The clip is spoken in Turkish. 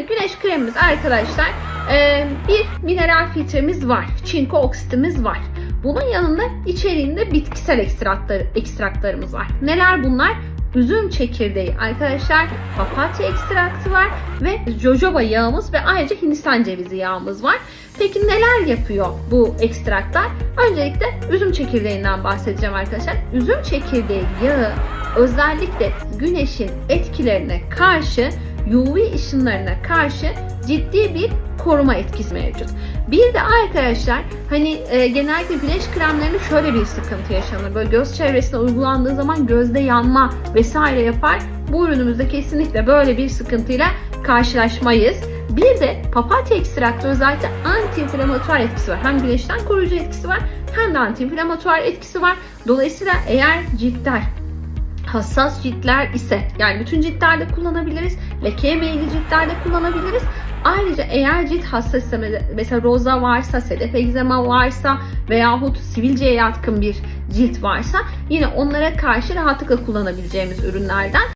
Şimdi güneş kremimiz arkadaşlar e, bir mineral filtremiz var. Çinko oksitimiz var. Bunun yanında içeriğinde bitkisel ekstraklar, ekstraklarımız var. Neler bunlar? Üzüm çekirdeği arkadaşlar, papatya ekstraktı var ve jojoba yağımız ve ayrıca hindistan cevizi yağımız var. Peki neler yapıyor bu ekstraklar? Öncelikle üzüm çekirdeğinden bahsedeceğim arkadaşlar. Üzüm çekirdeği yağı özellikle güneşin etkilerine karşı UV ışınlarına karşı ciddi bir koruma etkisi mevcut. Bir de arkadaşlar hani e, genellikle güneş kremlerinde şöyle bir sıkıntı yaşanır. Böyle göz çevresine uygulandığı zaman gözde yanma vesaire yapar. Bu ürünümüzde kesinlikle böyle bir sıkıntıyla karşılaşmayız. Bir de papatya ekstraktı özellikle anti-inflamatuar etkisi var. Hem güneşten koruyucu etkisi var hem de anti-inflamatuar etkisi var. Dolayısıyla eğer ciltler hassas ciltler ise yani bütün ciltlerde kullanabiliriz. Lekeye meyilli ciltlerde kullanabiliriz. Ayrıca eğer cilt hassassa mesela roza varsa, sedef egzema varsa veyahut sivilceye yatkın bir cilt varsa yine onlara karşı rahatlıkla kullanabileceğimiz ürünlerden.